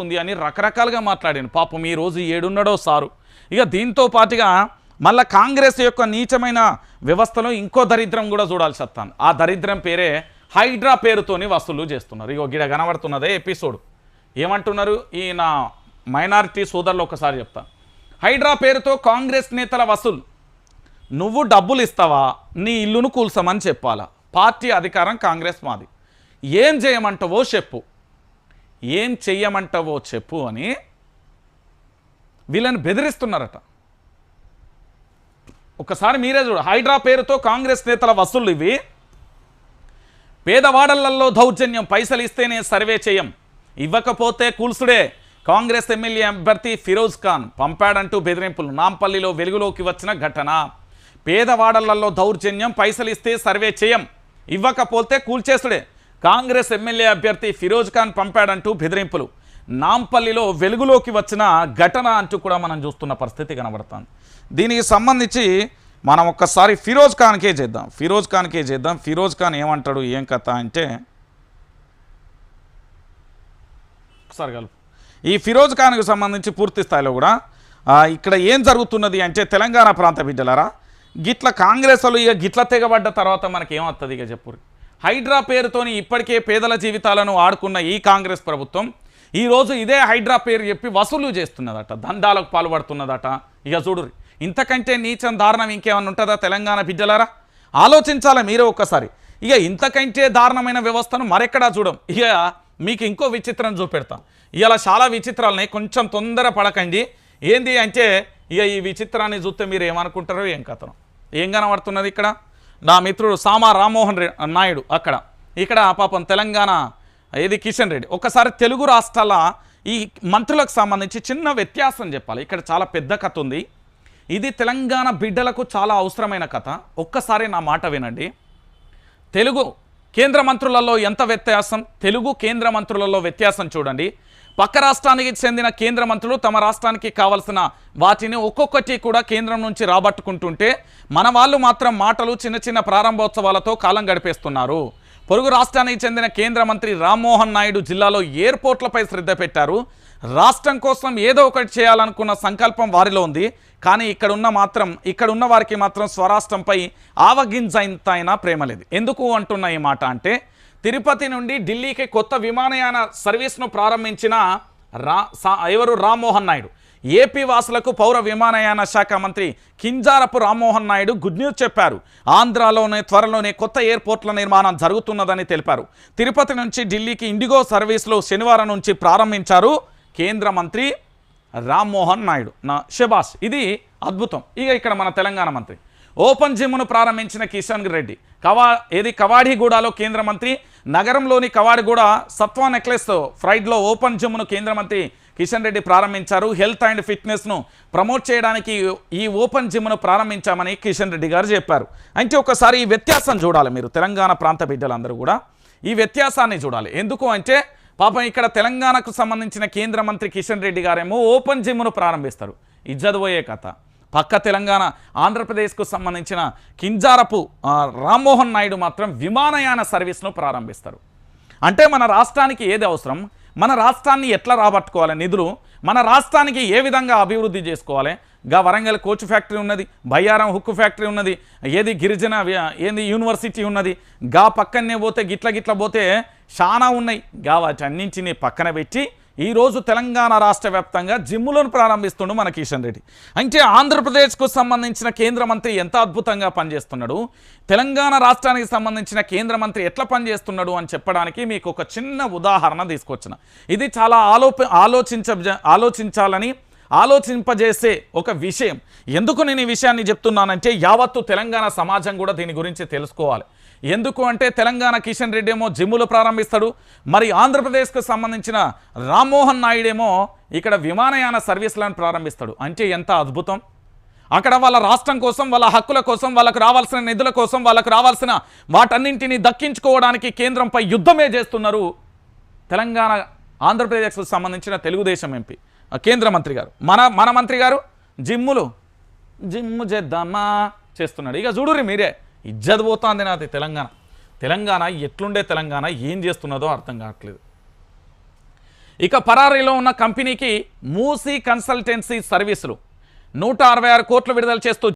ఉంది అని రకరకాలుగా మాట్లాడాను. పాపం ఈ రోజు ఏడున్నడో సారు. ఇక దీంతో పాటుగా మళ్ళా కాంగ్రెస్ యొక్క నీచమైన వ్యవస్థలో ఇంకో దరిద్రం కూడా చూడాల్సి వస్తాను. ఆ దరిద్రం పేరే హైడ్రా పేరుతోని వసూలు చేస్తున్నారు. ఇగో గిడ కనబడుతున్నదే ఎపిసోడ్. ఏమంటున్నారు? ఈ నా మైనారిటీ సోదరులు ఒకసారి చెప్తాను హైడ్రా పేరుతో కాంగ్రెస్ నేతల వసూలు. నువ్వు డబ్బులు ఇస్తావా? నీ ఇల్లును కూల్సమని చెప్పాలా? పార్టీ అధికారం కాంగ్రెస్ మాది. ఏం చేయమంటావో చెప్పు. ఏం చెయ్యమంటావో చెప్పు అని వీళ్ళని బెదిరిస్తున్నారట. ఒకసారి మీరే చూడు హైడ్రా పేరుతో కాంగ్రెస్ నేతల వసూళ్ళు ఇవి. పేదవాడలల్లో దౌర్జన్యం పైసలు ఇస్తేనే సర్వే చేయం. ఇవ్వకపోతే కూల్సుడే. కాంగ్రెస్ ఎమ్మెల్యే అభ్యర్థి ఫిరోజ్ ఖాన్ పంపాడంటూ బెదిరింపులు. నాంపల్లిలో వెలుగులోకి వచ్చిన ఘటన. పేదవాడలల్లో దౌర్జన్యం పైసలు ఇస్తే సర్వే చేయం. ఇవ్వకపోతే కూల్చేసుడే. కాంగ్రెస్ ఎమ్మెల్యే అభ్యర్థి ఫిరోజ్ ఖాన్ పంపాడంటూ బెదిరింపులు. నాంపల్లిలో వెలుగులోకి వచ్చిన ఘటన అంటూ కూడా మనం చూస్తున్న పరిస్థితి కనబడుతుంది. దీనికి సంబంధించి మనం ఒక్కసారి ఫిరోజ్ ఖాన్కే చేద్దాం. ఫిరోజ్ ఖాన్కే చేద్దాం. ఫిరోజ్ ఖాన్ ఏమంటాడు ఏం కథ అంటే ఒకసారి కలుపు. ఈ ఫిరోజ్ ఖాన్కు సంబంధించి పూర్తి స్థాయిలో కూడా ఇక్కడ ఏం జరుగుతున్నది అంటే తెలంగాణ ప్రాంత బిడ్డలారా గిట్ల కాంగ్రెస్ వాళ్ళు ఇక గిట్ల తెగబడ్డ తర్వాత మనకి ఏమవుతుంది ఇక చెప్పురు హైడ్రా పేరుతోని ఇప్పటికే పేదల జీవితాలను ఆడుకున్న ఈ కాంగ్రెస్ ప్రభుత్వం ఈరోజు ఇదే హైడ్రా పేరు చెప్పి వసూలు చేస్తున్నదట దందాలకు పాల్పడుతున్నదట. ఇక చూడురి ఇంతకంటే నీచం దారుణం ఇంకేమన్నా ఉంటుందా తెలంగాణ బిడ్డలారా? ఆలోచించాలా మీరే ఒక్కసారి? ఇక ఇంతకంటే దారుణమైన వ్యవస్థను మరెక్కడా చూడం? ఇక మీకు ఇంకో విచిత్రం చూపెడతాం. ఇలా చాలా విచిత్రాలని కొంచెం తొందర పడకండి. ఏంది అంటే ఇక ఈ విచిత్రాన్ని చూస్తే మీరు ఏమనుకుంటారో ఏం కథనం? ఏం కనబడుతున్నది ఇక్కడ? నా మిత్రుడు సామా రామ్మోహన్ రెడ్డి నాయుడు అక్కడ. ఇక్కడ పాపం తెలంగాణ ఏది కిషన్ రెడ్డి. ఒకసారి తెలుగు రాష్ట్రాల ఈ మంత్రులకు సంబంధించి చిన్న వ్యత్యాసం చెప్పాలి. ఇక్కడ చాలా పెద్ద కథ ఉంది. ఇది తెలంగాణ బిడ్డలకు చాలా అవసరమైన కథ. ఒక్కసారి నా మాట వినండి. తెలుగు కేంద్ర మంత్రులలో ఎంత వ్యత్యాసం? తెలుగు కేంద్ర మంత్రులలో వ్యత్యాసం చూడండి. పక్క రాష్ట్రానికి చెందిన కేంద్ర మంత్రులు తమ రాష్ట్రానికి కావలసిన వాటిని ఒక్కొక్కటి కూడా కేంద్రం నుంచి రాబట్టుకుంటుంటే మన వాళ్ళు మాత్రం మాటలు చిన్న చిన్న ప్రారంభోత్సవాలతో కాలం గడిపేస్తున్నారు. పొరుగు రాష్ట్రానికి చెందిన కేంద్ర మంత్రి రామ్మోహన్ నాయుడు జిల్లాలో ఎయిర్పోర్ట్లపై శ్రద్ధ పెట్టారు. రాష్ట్రం కోసం ఏదో ఒకటి చేయాలనుకున్న సంకల్పం వారిలో ఉంది. కానీ ఇక్కడున్న మాత్రం ఇక్కడ ఉన్న వారికి మాత్రం స్వరాష్ట్రంపై ఆవగింజంత అయినా ప్రేమ లేదు. ఎందుకు అంటున్న ఈ మాట అంటే తిరుపతి నుండి ఢిల్లీకి కొత్త విమానయాన సర్వీస్ను ప్రారంభించిన రా ఎవరు? రామ్మోహన్ నాయుడు. ఏపీ వాసులకు పౌర విమానయాన శాఖ మంత్రి కింజారపు రామ్మోహన్ నాయుడు గుడ్ న్యూస్ చెప్పారు. ఆంధ్రాలోనే త్వరలోనే కొత్త ఎయిర్పోర్ట్ల నిర్మాణం జరుగుతున్నదని తెలిపారు. తిరుపతి నుంచి ఢిల్లీకి ఇండిగో సర్వీసులు శనివారం నుంచి ప్రారంభించారు కేంద్ర మంత్రి రామ్మోహన్ నాయుడు. నా శుభాష్ ఇది అద్భుతం. ఇక ఇక్కడ మన తెలంగాణ మంత్రి. ఓపెన్ జిమ్ను ప్రారంభించిన కిషన్ రెడ్డి. కవా ఏది కవాడిగూడలో కేంద్ర మంత్రి. నగరంలోని కవాడిగూడ సత్వా నెక్లెస్ ఫ్రైడ్లో ఓపెన్ జిమ్ను కేంద్ర మంత్రి కిషన్ రెడ్డి ప్రారంభించారు. హెల్త్ అండ్ ఫిట్నెస్ను ప్రమోట్ చేయడానికి ఈ ఓపెన్ జిమ్ను ప్రారంభించామని కిషన్ రెడ్డి గారు చెప్పారు. అంటే ఒకసారి ఈ వ్యత్యాసం చూడాలి మీరు. తెలంగాణ ప్రాంత బిడ్డలందరూ కూడా ఈ వ్యత్యాసాన్ని చూడాలి. ఎందుకు అంటే పాపం ఇక్కడ తెలంగాణకు సంబంధించిన కేంద్ర మంత్రి కిషన్ రెడ్డి గారేమో ఓపెన్ జిమ్ను ప్రారంభిస్తారు. ఇజ్జదబోయే కథ. పక్క తెలంగాణ ఆంధ్రప్రదేశ్కు సంబంధించిన కింజారపు రామ్మోహన్ నాయుడు మాత్రం విమానయాన సర్వీస్ను ప్రారంభిస్తారు. అంటే మన రాష్ట్రానికి ఏది అవసరం? మన రాష్ట్రాన్ని ఎట్లా రాబట్టుకోవాలి? నిధులు మన రాష్ట్రానికి ఏ విధంగా అభివృద్ధి చేసుకోవాలి? గా వరంగల్ కోచ్ ఫ్యాక్టరీ ఉన్నది బయ్యారం హుక్కు ఫ్యాక్టరీ ఉన్నది ఏది గిరిజన ఏది యూనివర్సిటీ ఉన్నది గా పక్కనే పోతే గిట్ల గిట్ల పోతే చాలా ఉన్నాయి. గా వాటన్నింటినీ పక్కన పెట్టి ఈరోజు తెలంగాణ రాష్ట్ర వ్యాప్తంగా జిమ్ములను ప్రారంభిస్తుండు మన కిషన్ రెడ్డి. అంటే ఆంధ్రప్రదేశ్కు సంబంధించిన కేంద్ర మంత్రి ఎంత అద్భుతంగా పనిచేస్తున్నాడు? తెలంగాణ రాష్ట్రానికి సంబంధించిన కేంద్ర మంత్రి ఎట్లా పనిచేస్తున్నాడు అని చెప్పడానికి మీకు ఒక చిన్న ఉదాహరణ తీసుకొచ్చిన. ఇది చాలా ఆలోప ఆలోచించ ఆలోచించాలని ఆలోచింపజేసే ఒక విషయం. ఎందుకు నేను ఈ విషయాన్ని చెప్తున్నానంటే యావత్తు తెలంగాణ సమాజం కూడా దీని గురించి తెలుసుకోవాలి. ఎందుకు అంటే తెలంగాణ కిషన్ రెడ్డి ఏమో జిమ్ములు ప్రారంభిస్తాడు. మరి ఆంధ్రప్రదేశ్కు సంబంధించిన రామ్మోహన్ నాయుడేమో ఇక్కడ విమానయాన సర్వీసులను ప్రారంభిస్తాడు. అంటే ఎంత అద్భుతం. అక్కడ వాళ్ళ రాష్ట్రం కోసం వాళ్ళ హక్కుల కోసం వాళ్ళకు రావాల్సిన నిధుల కోసం వాళ్ళకు రావాల్సిన వాటన్నింటినీ దక్కించుకోవడానికి కేంద్రంపై యుద్ధమే చేస్తున్నారు తెలంగాణ ఆంధ్రప్రదేశ్కు సంబంధించిన తెలుగుదేశం ఎంపీ. కేంద్ర మంత్రి గారు. మన మన మంత్రి గారు జిమ్ములు. జిమ్ము చేద్దామా? చేస్తున్నాడు. ఇక చూడురి మీరే. ఇజ్జత్ పోతుంది నాది తెలంగాణ. తెలంగాణ ఎట్లుండే తెలంగాణ ఏం చేస్తున్నదో అర్థం కావట్లేదు. ఇక పరారీలో ఉన్న కంపెనీకి మూసీ కన్సల్టెన్సీ సర్వీసులు. నూట అరవై ఆరు కోట్లు విడుదల చేస్తూ